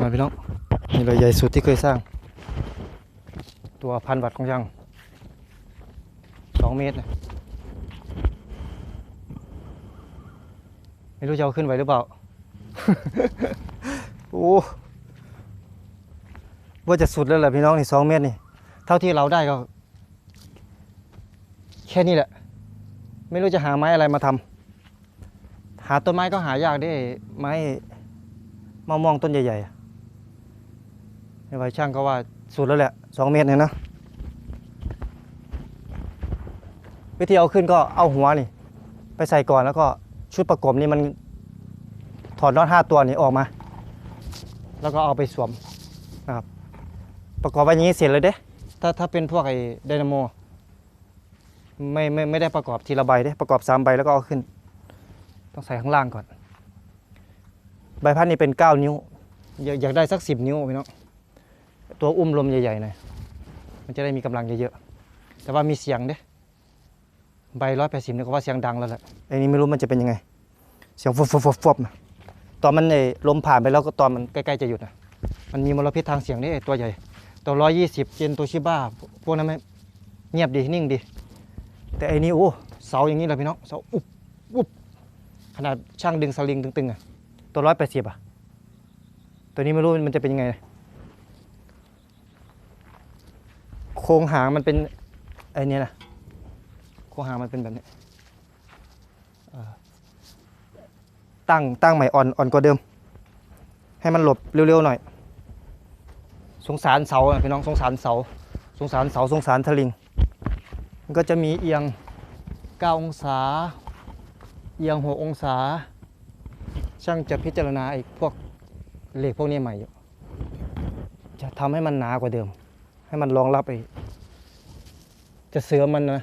มาพี่น้องนี่เลยใหญ่สุดที่เคยสร้าง ตัวพันวัตต์ของยังสองเมตรนะไม่รู้จะเอาขึ้นไหวหรือเปล่า โอ้ว่าจะสุดแล้วแหละพี่น้องนี่สองเมตรนี่ เท่าที่เราได้ก็ แค่นี้แหละ ไม่รู้จะหาไม้อะไรมาทำหาต้นไม้ก็หายากได้ไม้มะม่วงต้นใหญ่ๆ ไม่ไหวช่างก็ว่าสุดแล้วแหละสองเมตรเนี่ยนะวิธีเอาขึ้นก็เอาหัวนี่ ไปใส่ก่อนแล้วก็ชุดประกบนี่มันถอดน็อตห้าตัวนี่ออกมา แล้วก็เอาไปสวมนะครับประกอบไว้อย่างนี้เสร็จเลยเด้ถ้าถ้าเป็นพวกไอ้ไดนาโมไม่ไม่ไม่ได้ประกอบทีละใบเด้ประกอบสามใบแล้วก็เอาขึ้น ต้องใส่ข้างล่างก่อน ใบพัดนี่เป็น 9 นิ้ว อยากอยากได้สัก 10 นิ้วพี่น้อง ตัวอุ้มลมใหญ่ๆหน่อยมันจะได้มีกำลังเยอะๆแต่ว่ามีเสียงเด้ใบร้อยแปดสิบเนี่ยก็ว่าเสียงดังแล้วแหละไอ้นี่ไม่รู้มันจะเป็นยังไง เสียงฟบฟบฟบนะตอนมันไอ้ลมผ่านไปแล้วก็ตอนมันใกล้ๆจะหยุดนะมันมีมลพิษทางเสียงนี่ไอ้ตัวใหญ่ตัวร้อยยี่สิบเจนตัวชิบ้าพวกนั้นไม่เงียบดีนิ่งดี แต่ไอ้นี่โอ้เสาอย่างนี้เลยพี่น้องเสาอุบอุบขนาดช่างดึงสลิงตึงๆอะตัวร้อยแปดสิบอะตัวนี้ไม่รู้มันจะเป็นยังไง โครงหางมันเป็นไอ้เนี่ยนะโครงหางมันเป็นแบบนี้ตั้งตั้งใหม่อ่อนอ่อนกว่าเดิม ให้มันหลบเร็วๆหน่อย สงสารเสาพี่น้องสงสารเสา สงสารเสาสงสารทลิง มันก็จะมีเอียง 9 องศา เอียง 6 องศา ช่างจะพิจารณาไอ้พวกเหล็กพวกนี้ใหม่อยู่จะทำให้มันหนากว่าเดิม ให้มันรองรับไอ้จะเสริมมันนะ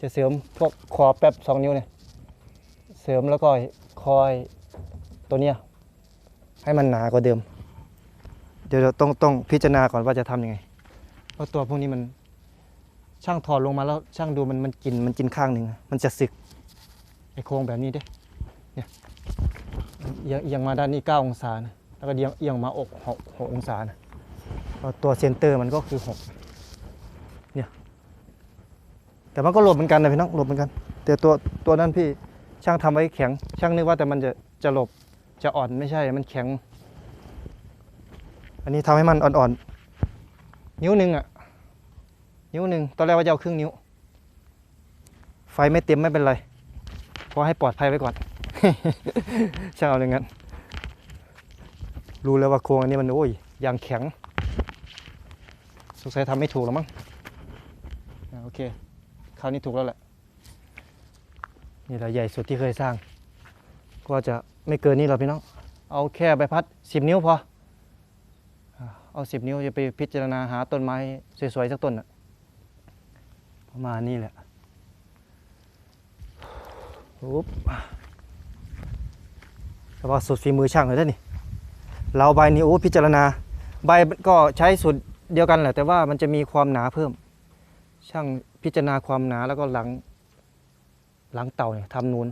จะเสริมพวกคอแป๊บสองนิ้วเนี่ย เสริมแล้วก็คอยตัวเนี้ยให้มันหนากว่าเดิม เดี๋ยวเราต้องต้องพิจารณาก่อนว่าจะทำยังไง เพราะตัวพวกนี้มันช่างถอดลงมาแล้วช่างดูมันมันกินมันกินข้างหนึ่งมันจะสึกไอโครงแบบนี้เด้เนี่ยเอียงมาด้านนี้เก้าองศานะแล้วก็เอียงเอียงมาอกหกหกองศานะ ตัวเซนเตอร์มันก็คือหกเนี่ยแต่มันก็หลบเหมือนกันนะพี่น้องหลบเหมือนกัน แต่ตัวตัวนั้นพี่ช่างทำไว้แข็ง ช่างนึกว่าแต่มันจะจะหลบจะอ่อนไม่ใช่มันแข็ง อันนี้ทำให้มันอ่อนๆ นิ้วหนึ่งอะนิ้วหนึ่งตอนแรกว่าจะเอาครึ่งนิ้ว ไฟไม่เต็มไม่เป็นไรเพราะให้ปลอดภัยไว้ก่อนช่างเอาอย่างนั้นรู้แล้วว่าโครงอันนี้มันโอ้ยยางแข็ง สงสัยทำไม่ถูกแล้วมั้งโอเค คราวนี้ถูกแล้วแหละ นี่แหละใหญ่สุดที่เคยสร้าง ก็จะไม่เกินนี้หรอกพี่น้อง เอาแค่ใบพัดสิบนิ้วพอ เอาสิบนิ้วจะไปพิจารณาหาต้นไม้สวยๆสักต้นอะประมาณนี้แหละปุ๊บแต่ว่าสุดฝีมือช่างเลยเด้นี่เราใบนี้โอ้พิจารณา ใบก็ใช้สูตร เดียวกันแหละแต่ว่ามันจะมีความหนาเพิ่ม ช่างพิจารณาความหนาแล้วก็หลังหลังเต่าเนี่ยทำนูน